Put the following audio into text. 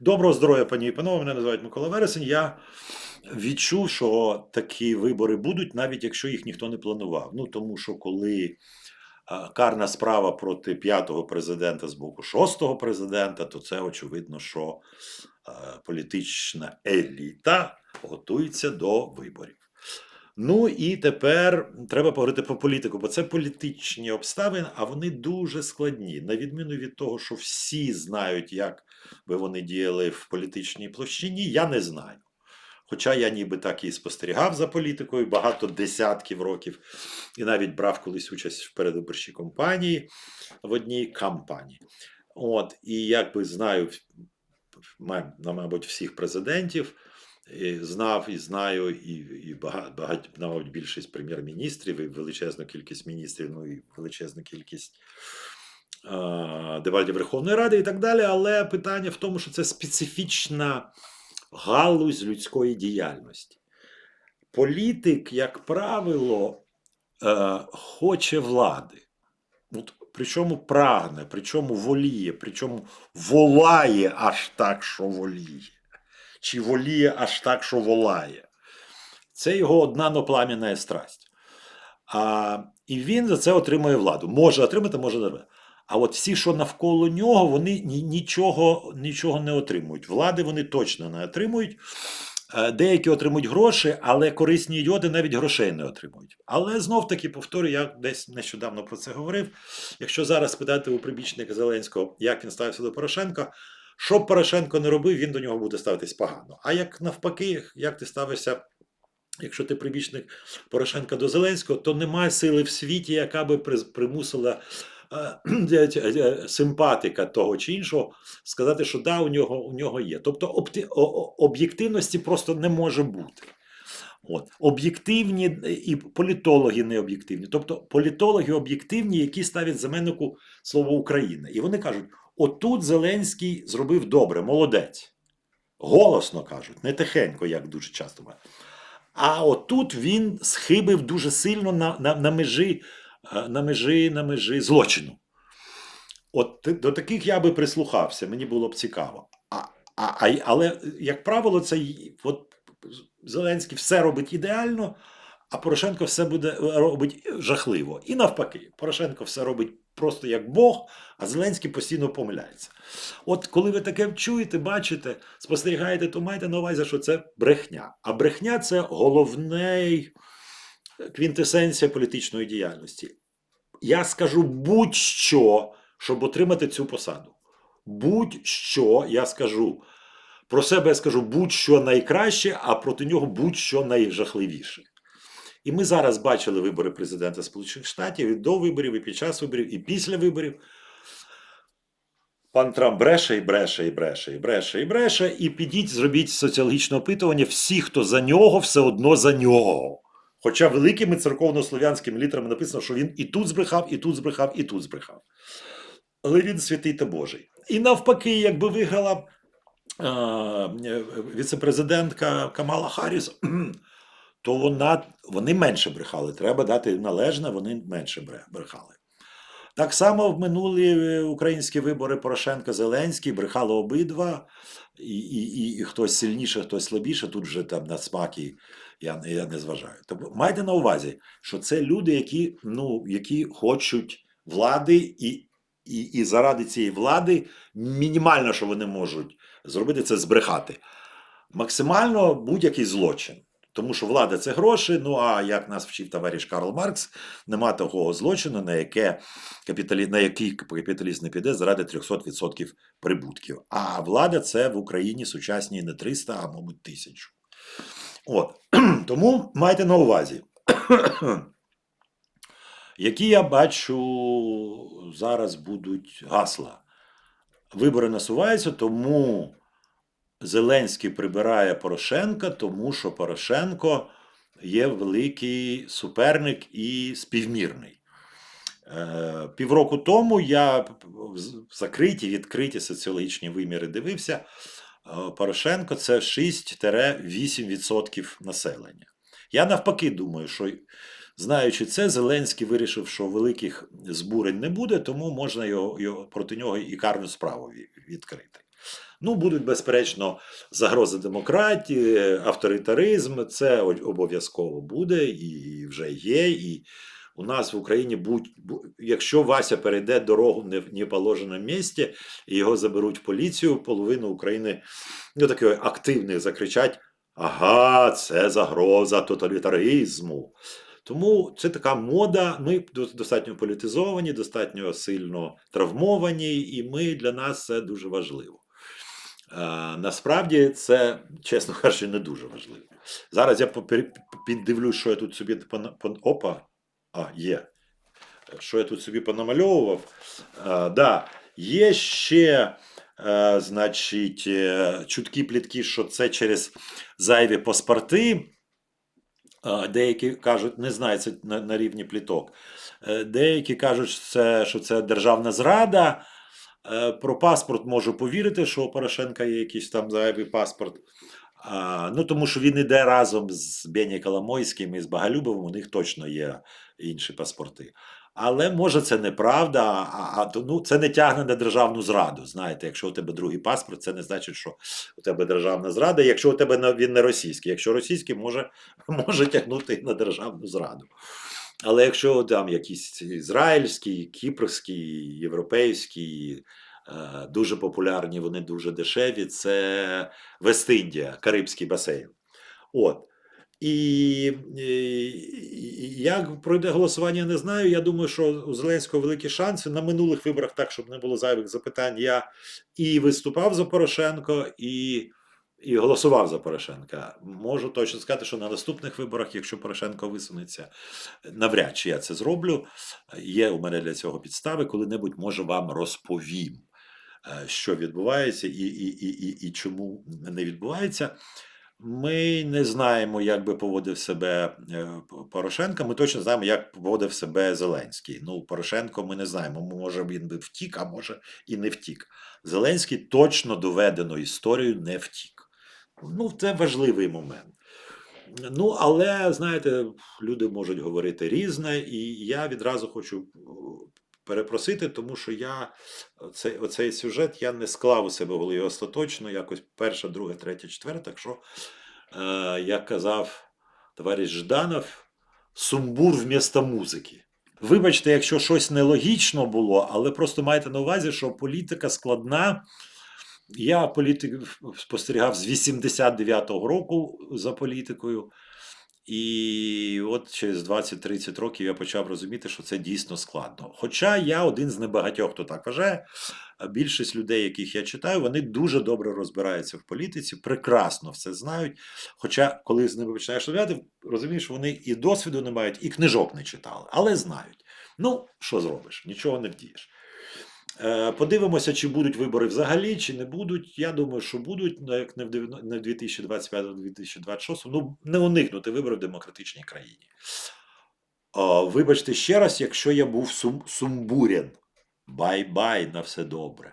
Доброго здоров'я, пані і панове. Мене називають Микола Вересень. Я відчув, що такі вибори будуть, навіть якщо їх ніхто не планував. Ну тому що коли карна справа проти п'ятого президента з боку шостого президента, то це очевидно, що політична еліта готується до виборів. Ну і тепер треба поговорити про політику, бо це політичні обставини, а вони дуже складні. На відміну від того, що всі знають, як би вони діяли в політичній площині, я не знаю. Хоча я ніби так і спостерігав за політикою багато десятків років, і навіть брав колись участь в передвиборчій кампанії в одній кампанії. От, і якби знаю, мабуть, всіх президентів, знав і знаю, і, і багато, мабуть, більшість прем'єр-міністрів, і величезну кількість міністрів, ну і величезну кількість а, депутатів Верховної Ради і так далі. Але питання в тому, що це специфічна галузь людської діяльності. Політик, як правило, е, хоче влади. От, причому прагне, причому воліє, причому волає аж так, що воліє. Чи воліє аж так, що волає. Це його одна нопламінна страсть. А, і він за це отримує владу. Може отримати, може не. А от всі, що навколо нього, вони нічого, нічого не отримують. Влади вони точно не отримують. Е, Деякі отримують гроші, але корисні ідіоти навіть грошей не отримують. Але знов таки повторюю, я десь нещодавно про це говорив. Якщо зараз питати у прибічника Зеленського, як він ставився до Порошенка, що Порошенко не робив, він до нього буде ставитись погано. А як навпаки, як ти ставишся, якщо ти прибічник Порошенка до Зеленського, то немає сили в світі, яка би примусила е, симпатика того чи іншого сказати, що да, у нього, у нього є. Тобто об'єктивності просто не може бути. От. Об'єктивні е, і політологи не об'єктивні. Тобто політологи об'єктивні, які ставлять заменнику слово Україна. І вони кажуть: отут Зеленський зробив добре, молодець. Голосно кажуть, не тихенько, як дуже часто. буває. А отут він схибив дуже сильно на, на, на межі, е, на межі, на межі злочину. От до таких я би прислухався, мені було б цікаво. А, а, але, як правило, це от Зеленський все робить ідеально, а Порошенко все буде робить жахливо. І навпаки, Порошенко все робить просто як Бог, а Зеленський постійно помиляється. От коли ви таке чуєте, бачите, спостерігаєте, то майте на увазі, що це брехня. А брехня це головний квінтесенція політичної діяльності. Я скажу будь-що, щоб отримати цю посаду. Будь-що я скажу. Про себе я скажу будь-що найкраще, а проти нього будь-що найжахливіше. І ми зараз бачили вибори президента Сполучених Штатів і до виборів, і під час виборів, і після виборів. Пан Трамп бреше і бреше, і бреше, і бреше, і бреше. І підіть, зробіть соціологічне опитування. Всі, хто за нього, все одно за нього. Хоча великими церковно-слов'янськими літерами написано, що він і тут збрехав, і тут збрехав, і тут збрехав. Але він святий та Божий. І навпаки, якби виграла віцепрезидентка Камала Харріс, то вона, вони менше брехали. Треба дати належне, вони менше брехали. Так само в минулі е, українські вибори Порошенко Зеленський брехали обидва, і, і, і, і хтось сильніше, хтось слабіше. Тут вже там на смаки я, я не зважаю. Тобто майте на увазі, що це люди, які, ну, які хочуть влади, і, і, і заради цієї влади мінімально, що вони можуть зробити, це збрехати. Максимально будь-який злочин. Тому що влада це гроші. Ну а як нас вчив товариш Карл Маркс, нема такого злочину, на яке капіталі... на який капіталіст не піде заради 300% прибутків. А влада це в Україні сучасній не 300, а мабуть, 1000. От. Тому майте на увазі. Які я бачу зараз будуть гасла. Вибори насуваються, тому Зеленський прибирає Порошенка, тому що Порошенко є великий суперник і співмірний. Е, Півроку тому я в закриті, відкриті соціологічні виміри дивився. Е, Порошенко це 6-8% населення. Я навпаки думаю, що знаючи це, Зеленський вирішив, що великих збурень не буде, тому можна його, його проти нього і карну справу відкрити. Ну, будуть, безперечно, загрози демократії, авторитаризм. Це обов'язково буде і вже є. І у нас в Україні будь, якщо Вася перейде дорогу не в неположеному місці, і його заберуть в поліцію, половину України ну, таких активних закричать: Ага, це загроза тоталітаризму. Тому це така мода. Ми дос- достатньо політизовані, достатньо сильно травмовані, і ми для нас це дуже важливо. А, насправді це, чесно кажучи, не дуже важливо. Зараз я піддивлюсь, що я тут собі опа. А, є. Що я тут собі понамальовував? А, да, є ще, е, значить, е, чуткі плітки, що це через зайві паспорти. А, Деякі кажуть, не знаю, це на, на рівні пліток. Е, Деякі кажуть, що це, що це державна зрада. Е, Про паспорт можу повірити, що у Порошенка є якийсь там зайвий паспорт. А, ну, тому що він іде разом з Бені Коломойським і з Багалюбовим, у них точно є інші паспорти. Але може це неправда, а, а ну, це не тягне на державну зраду. Знаєте, якщо у тебе другий паспорт, це не значить, що у тебе державна зрада. Якщо у тебе він не російський, якщо російський, може, може тягнути на державну зраду. Але якщо там якісь ізраїльські, кіпрські, європейські, е, дуже популярні, вони дуже дешеві, це Вест-Індія, Карибський басейн. От. І, і, як пройде голосування, не знаю. Я думаю, що у Зеленського великі шанси. На минулих виборах, так, щоб не було зайвих запитань, я і виступав за Порошенко, і, і голосував за Порошенка. Можу точно сказати, що на наступних виборах, якщо Порошенко висунеться, навряд чи я це зроблю. Є у мене для цього підстави, коли-небудь може вам розповім, е, що відбувається і, і, і, і, і чому не відбувається. Ми не знаємо, як би поводив себе е, Порошенко. Ми точно знаємо, як поводив себе Зеленський. Ну, Порошенко ми не знаємо. Може він би втік, а може і не втік. Зеленський точно доведено історію не втік. Ну, це важливий момент. Ну, але знаєте, люди можуть говорити різне, і я відразу хочу перепросити, тому що я оцей, оцей сюжет я не склав у себе голові остаточно, якось перше, друге, третє, четверте. Так що, е, як казав товариш Жданов, сумбур вмісто музики. Вибачте, якщо щось нелогічно було, але просто майте на увазі, що політика складна. Я політик спостерігав з 89-го року за політикою. І от через 20-30 років я почав розуміти, що це дійсно складно. Хоча я один з небагатьох, хто так вважає, більшість людей, яких я читаю, вони дуже добре розбираються в політиці, прекрасно все знають. Хоча, коли з ними починаєш розмовляти, розумієш, вони і досвіду не мають, і книжок не читали, але знають. Ну, що зробиш? Нічого не вдієш. Е, Подивимося, чи будуть вибори взагалі, чи не будуть. Я думаю, що будуть, ну, як не в 90 не в 2025-2026, ну не уникнути виборів в демократичній країні. Вибачте ще раз, якщо я був сум, сумбурен. Бай-бай, на все добре.